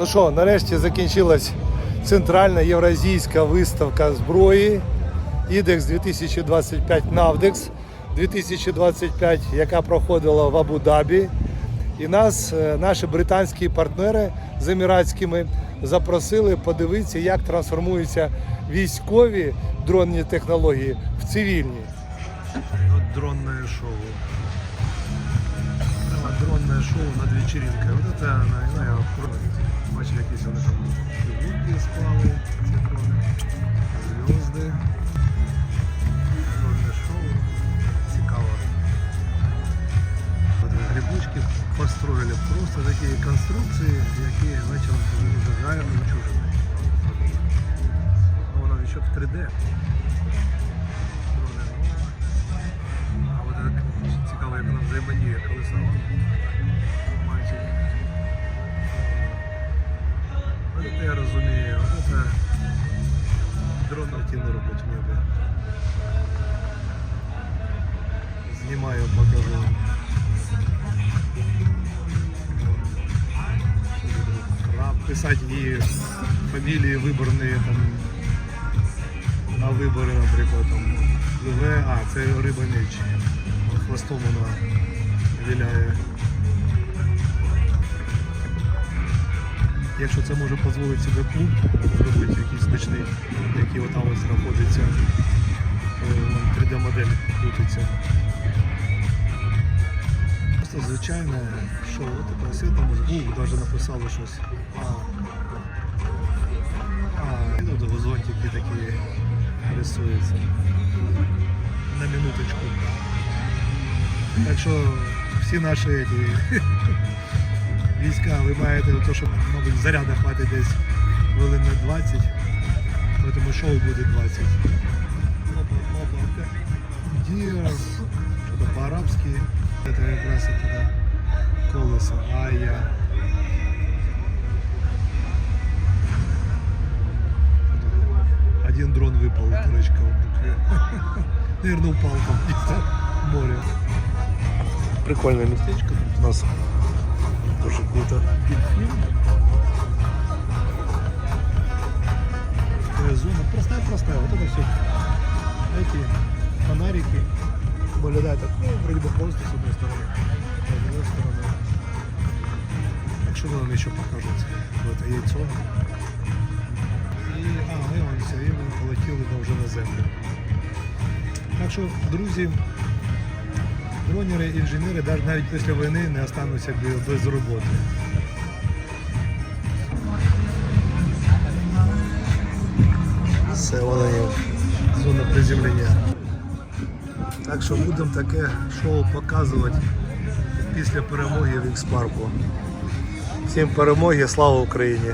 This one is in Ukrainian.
Ну що, нарешті закінчилась центральна євразійська виставка зброї ідекс 2025 Навдекс 2025, яка проходила в Абу-Дабі. І нас, е, наші британські партнери з еміратськими, запросили подивитися, як трансформуються військові дронні технології в цивільні. Вот дронное шоу. Шоу над вечеринкой. Вот это, на- ну, я бачив якісь вони там фігурки склали, дрони, зв'язки. Дронне шоу. Цікаво. От Грибочки построили просто такі конструкції, які вечором дуже гарно чужими. Воно ще в 3D. Дрон ті не робить в небі. Знімаю, покажу. Краб, писати її фамілії виборні там на вибори, наприклад, там пливе, а, це риба меч. Хвостом вона віляє. Якщо це може дозволити себе клуб зробити якийсь значний, який отам ось знаходиться, е, 3D-модель крутиться. Просто звичайне шоу, таке світло звук, навіть написали щось. А, а, тут газонтики такі рисуються. На минуточку. Так що всі наші ті, війська ви маєте то, що, мабуть, заряда хватить десь хвилин на 20, тому шоу буде 20. Опа, опа, Діас. Що-то по-арабськи. Це якраз туди колесо. Ая. Один дрон выпал, дырочка в букве. Наверное, упал там где-то в море. Прикольное местечко тут у нас. Тоже круто. Дельфин. Такая зона. Простая-простая. Вот это все. Эти фонарики. Выглядает так, ну, вроде бы просто с одной стороны. А с другой стороны. Так что нам еще покажут? Вот это яйцо. І, а, і он все, і ми полетіли да, вже на землю. Так що, друзі, дронери, інженери навіть- після війни не остануться без роботи. Все, воно є зона приземлення. Так що будемо таке шоу показувати після перемоги в Ікс-парку. Всім перемоги, слава Україні!